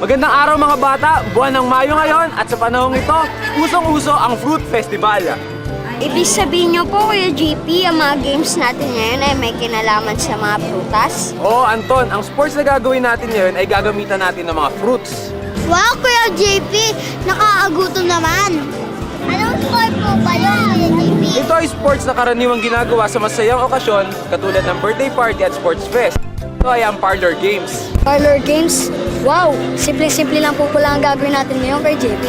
Magandang araw mga bata! Buwan ng Mayo ngayon at sa panahong ito, usong-uso ang Fruit Festival. Ibig sabihin niyo po, Kuya JP, ang mga games natin ngayon ay may kinalaman sa mga prutas? Oo, Anton, ang sports na gagawin natin ngayon ay gagamitan natin ng mga fruits. Wow, Kuya JP! Nakakagutom naman! Anong sport po ba yun, Kuya JP? Ito ay sports na karaniwang ginagawa sa masayang okasyon katulad ng birthday party at sports fest. Ito ay ang parlor games. Parlor games? Wow! Simple-simple lang po pala ang gagawin natin ngayon kay JP.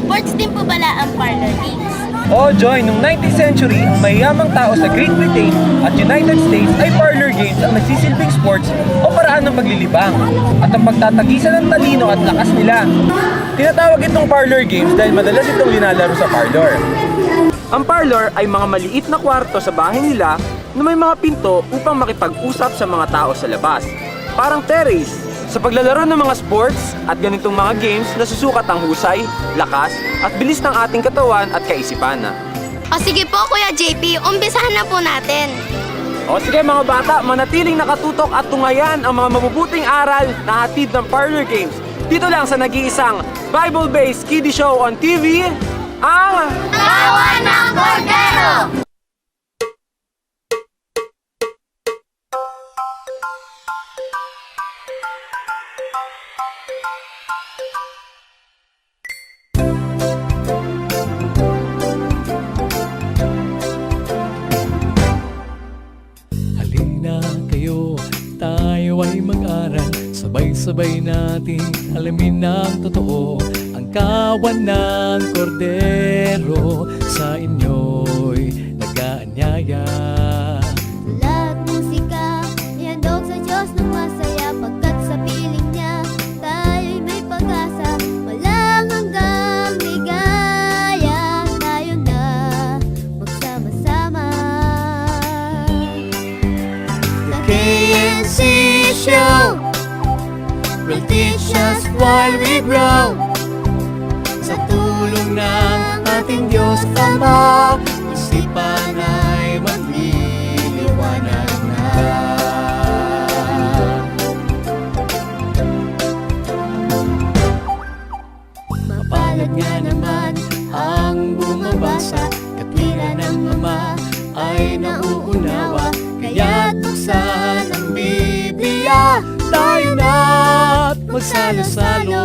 Sports din po pala ang parlor games. Oo, Joy, noong 19th century, ang mayayamang tao sa Great Britain at United States ay parlor games ang nagsisilbing sports o paraan ng paglilibang at ang pagtatagisan ng talino at lakas nila. Tinatawag itong parlor games dahil madalas itong linalaro sa parlor. Ang parlor ay mga maliit na kwarto sa bahay nila na may mga pinto upang makipag-usap sa mga tao sa labas. Parang terrace. Sa paglalaro ng mga sports at ganitong mga games, nasusukat ang husay, lakas, at bilis ng ating katawan at kaisipan. O sige po, Kuya JP, umpisahan na po natin. O sige mga bata, manatiling nakatutok at tungayan ang mga mabubuting aral na hatid ng parlor games. Dito lang sa nag-iisang Bible-based kiddie show on TV, ang... Tawa ng Cordero! Kayo, tayo ay mag-aral. Sabay-sabay nating alamin ng totoo. Ang kawan ng kordero Sa inyo'y nag-aanyaya teach us while we grow. Sa tulong ng ating Diyos Ama Isipan ay magliliwanag na. Mapalad nga naman ang bumabasa Katwiran ng Ama ay nauunawa. Kaya tuksan ang Biblia Tayo na't magsalo-salo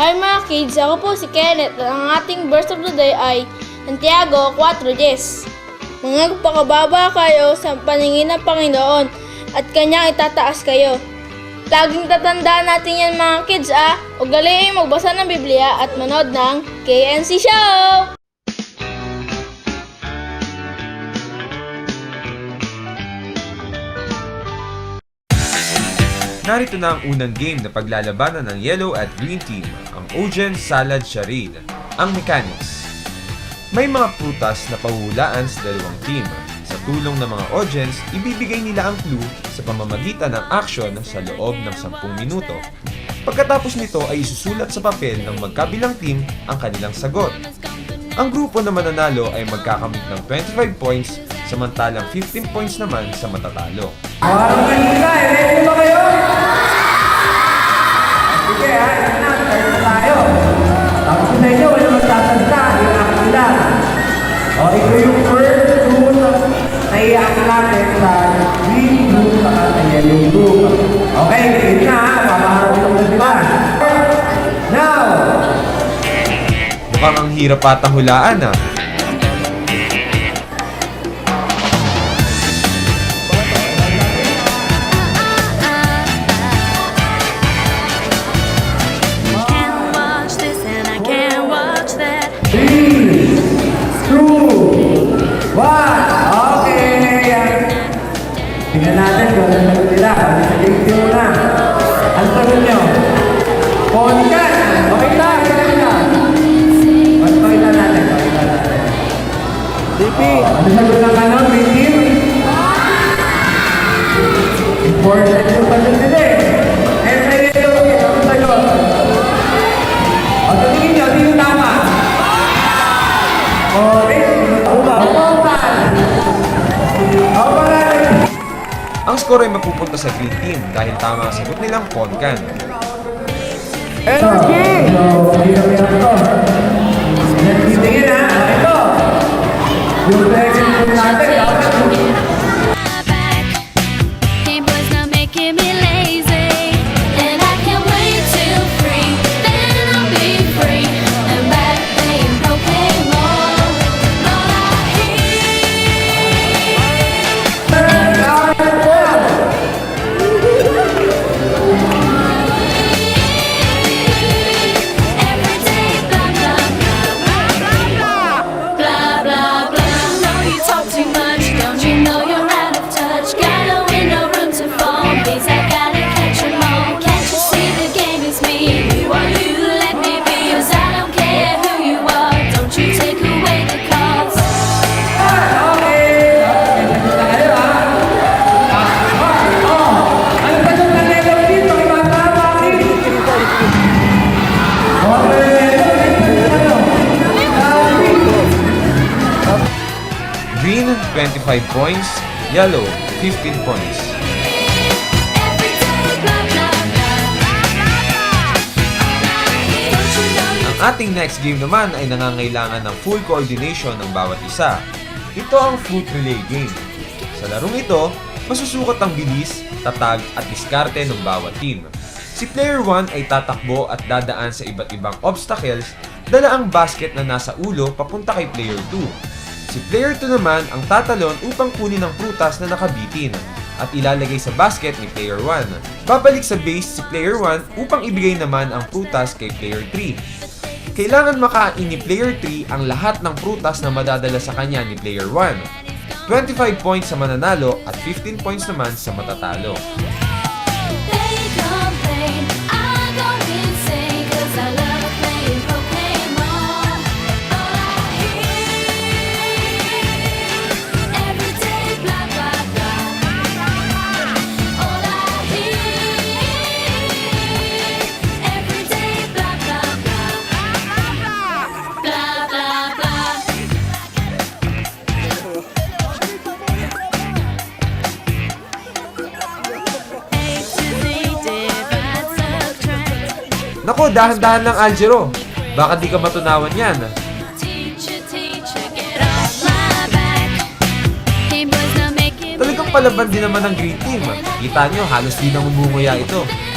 Hi mga kids, ako po si Kenneth at ang ating verse of the day ay Santiago 4.10 Mga pakababa kayo sa paningin ng Panginoon at kanyang itataas kayo. Laging tatandaan natin yan mga kids ah. Ugaliin magbasa ng Biblia at manood ng KNC Show! Narito na ang unang game na paglalabanan ng Yellow at Green Team, ang Ojen Salad Charade, ang mechanics. May mga prutas na pahuhulaan sa dalawang team. Sa tulong ng mga audience, ibibigay nila ang clue sa pamamagitan ng action sa loob ng 10 minuto. Pagkatapos nito ay isusulat sa papel ng magkabilang team ang kanilang sagot. Ang grupo na mananalo ay magkakamit ng 25 points samantalang 15 points naman sa matatalo. Mga hirap patahulaan ah. Ano sagot ng ano, green team? Important yung sagot nila eh. Eh, sa team, ano sagot? O, tingin nyo, sino tama? Okay. Ponkan! Ako pangalan. Ang score ay mapupunta sa green team dahil tama ang sagot nilang Ponkan. So, meron to. Where are? 25 points. Yellow, 15 points. Ang ating next game naman ay nangangailangan ng full coordination ng bawat isa. Ito ang fruit relay game. Sa larong ito, masusukat ang bilis, tatag at diskarte ng bawat team. Si player 1 ay tatakbo at dadaan sa iba't ibang obstacles dala ang basket na nasa ulo papunta kay player 2. Si player 2 naman ang tatalon upang kunin ang prutas na nakabitin at ilalagay sa basket ni player 1. Babalik sa base si player 1 upang ibigay naman ang prutas kay player 3. Kailangan makain ni player 3 ang lahat ng prutas na madadala sa kanya ni player 1. 25 points sa mananalo at 15 points naman sa matatalo. Nako, dahan-dahan lang Aljero. Baka di ka matunawan yan. Talagang palaban din naman ng green team. Kita nyo, halos di nang umunguya ito.